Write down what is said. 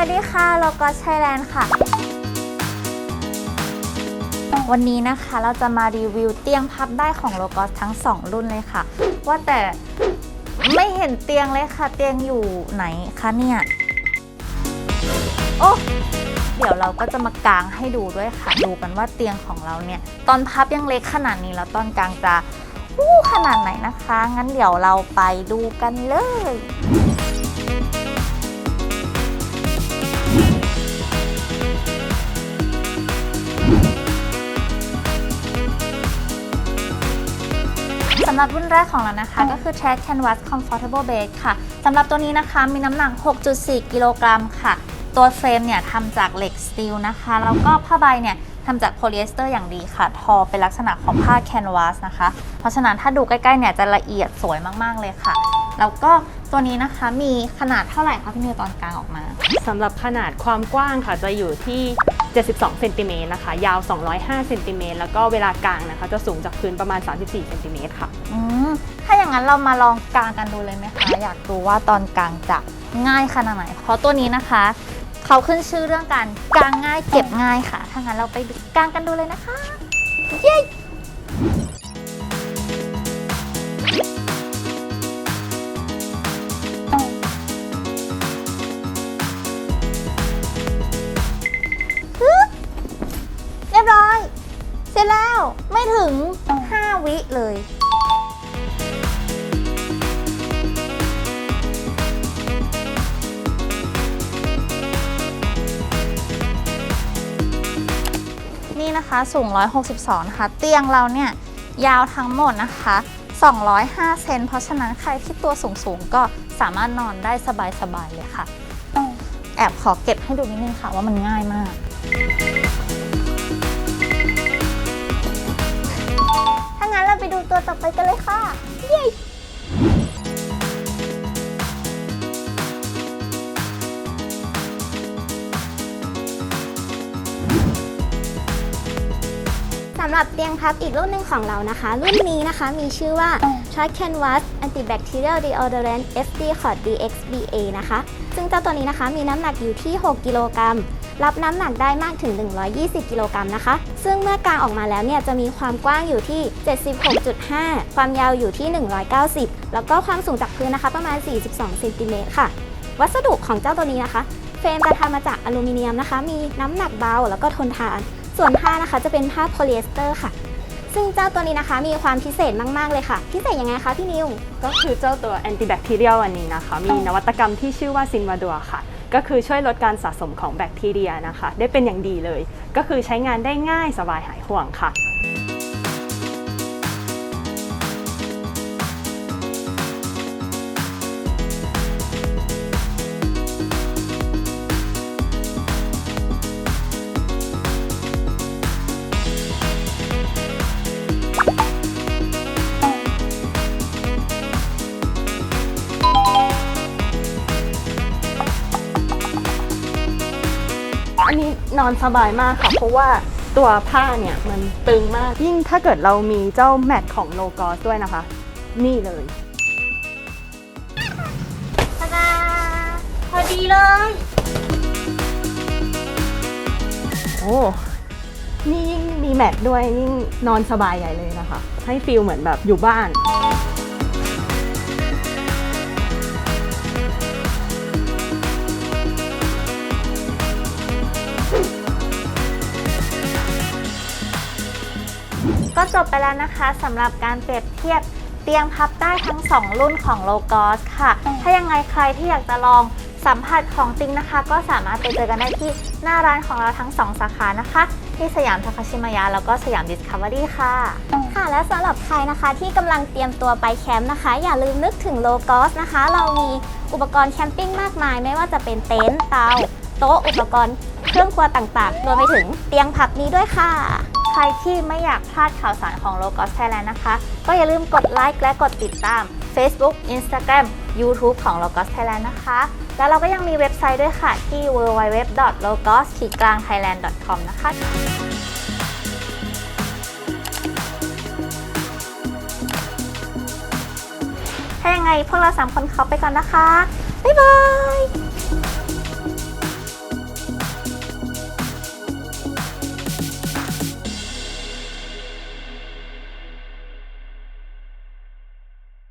สวัสดีค่ะโลโกอสไทยแลนด์ค่ะ วันนี้นะคะเราจะมารีวิวเตียงพับได้ของโลโกอสทั้ง 2 รุ่นเลยค่ะ ว่าแต่ไม่เห็นเตียงเลยค่ะ เตียงอยู่ไหนคะเนี่ย โอ้เดี๋ยวเราก็จะมากางให้ดูด้วยค่ะ ดูกันว่าเตียงของเราเนี่ย ตอนพับยังเล็กขนาดนี้แล้วตอนกลางจะขนาดไหนนะคะ งั้นเดี๋ยวเราไปดูกันเลย สำหรับรุ่นแรกของเรานะคะ ก็คือ t r a d Canvas Comfortable Bed ค่ะสำหรับตัวนี้นะคะมีน้ำหนัก 6.4 กิโลกรัมค่ะ ตัวเฟรมเนี่ยทำจากเหล็กสตีลนะคะ แล้วก็ผ้าใบเนี่ยทำจากโพลีเอสเตอร์อย่างดีค่ะ ทอเป็นลักษณะของผ้าแคนวาสนะคะ เพราะฉะนั้นถ้าดูใกล้ๆเนี่ยจะละเอียดสวยมากๆเลยค่ะ แล้วก็ตัวนี้นะคะมีขนาดเท่าไหร่คะพี่นิวตอนกลางออกมา สำหรับขนาดความกว้างค่ะจะอยู่ที่ 72เซนติเมตรนะคะ ยาว 205เซนติเมตรแล้วก็เวลากลางนะคะ จะสูงจากพื้นประมาณ 34เซนติเมตรค่ะ อืมถ้าอย่างนั้นเรามาลองกางกันดูเลยไหมคะ อยากดูว่าตอนกางจะง่ายขนาดไหน เพราะตัวนี้นะคะ เขาขึ้นชื่อเรื่องการกางง่ายเก็บง่ายค่ะ ถ้างั้นเราไปกางกันดูเลยนะคะ เย้ ร็จแล้วไม่ถึง 5 วิเลย นี่นะคะสูง 162 นะคะ เตียงเราเนี่ย ยาวทั้งหมดนะคะ 205 เซนเพราะฉะนั้นใครที่ตัวสูงๆก็สามารถนอนได้สบายๆเลยค่ะ แอบขอเก็บให้ดูนิดนึงค่ะว่ามันง่ายมาก ดูตัวต่อไปกันเลยค่ะเย้สำหรับเตียงพับอีกรุ่นหนึ่งของเรานะคะ รุ่นนี้นะคะมีชื่อว่า t r a c Canvas Antibacterial Deodorant FD Cord DXBA นะคะ ซึ่งเจ้าตัวนี้นะคะมีน้ำหนักอยู่ที่ 6 กิโลกรัม รับน้ำหนักได้มากถึง 120 กิโลกรัมนะคะ ซึ่งเมื่อกางออกมาแล้วเนี่ยจะมีความกว้างอยู่ที่ 76.5 ความยาวอยู่ที่ 190 แล้วก็ความสูงจากพื้นนะคะประมาณ 42เซนติเมตรค่ะ วัสดุของเจ้าตัวนี้นะคะ เฟรมจะทำมาจากอลูมิเนียมนะคะ มีน้ำหนักเบาแล้วก็ทนทาน ส่วนผ้านะคะจะเป็นผ้าโพลีเอสเตอร์ค่ะ ซึ่งเจ้าตัวนี้นะคะมีความพิเศษมากๆเลยค่ะ พิเศษยังไงคะพี่นิว ก็คือเจ้าตัว antibacterial อันนี้นะคะ มีนวัตกรรมที่ชื่อว่าซินวาดัวค่ะ ก็คือช่วยลดการสะสมของแบคทีเรียนะคะ ได้เป็นอย่างดีเลย ก็คือใช้งานได้ง่ายสบายหายห่วงค่ะ อันนี้นอนสบายมากค่ะ เพราะว่าตัวผ้าเนี่ยมันตึงมาก ยิ่งถ้าเกิดเรามีเจ้าแมทของโลกอสด้วยนะคะ นี่เลยตาดาพอดีเลย โอ้นี่ยิ่งมีแมทด้วยยิ่งนอนสบายใหญ่เลยนะคะ ให้ฟีลเหมือนแบบอยู่บ้าน ก็จบไปแล้วนะคะสำหรับการเปรียบเทียบเตียงพับได้ทั้ง 2 รุ่นของโลกอสค่ะ ถ้ายังไงใครที่อยากจะลองสัมผัสของจริงนะคะ ก็สามารถไปเจอกันได้ที่หน้าร้านของเราทั้ง 2 สาขานะคะ ที่สยามทาคาชิมายะแล้วก็สยามดิสคัฟเวอรี่ค่ะ ค่ะ และสำหรับใครนะคะที่กำลังเตรียมตัวไปแคมป์นะคะ อย่าลืมนึกถึงโลกอสนะคะ เรามีอุปกรณ์แคมปิ้งมากมาย ไม่ว่าจะเป็นเต็นท์เตาโต๊ะอุปกรณ์เครื่องครัวต่างๆรวมไปถึงเตียงพับนี้ด้วยค่ะใค รที่ไม่อยากพลาดข่าวสารของ Logos Thailand นะคะ ก็อย่าลืมกดไลค์และกดติดตาม Facebook Instagram YouTube ของ Logos Thailand นะคะ แล้วเราก็ยังมีเว็บไซต์ด้วยค่ะ ที่ www.logos-thailand.com นะคะถ้ายังไงพวกเราสามคนขอไปก่อนนะคะ บ๊ายบาย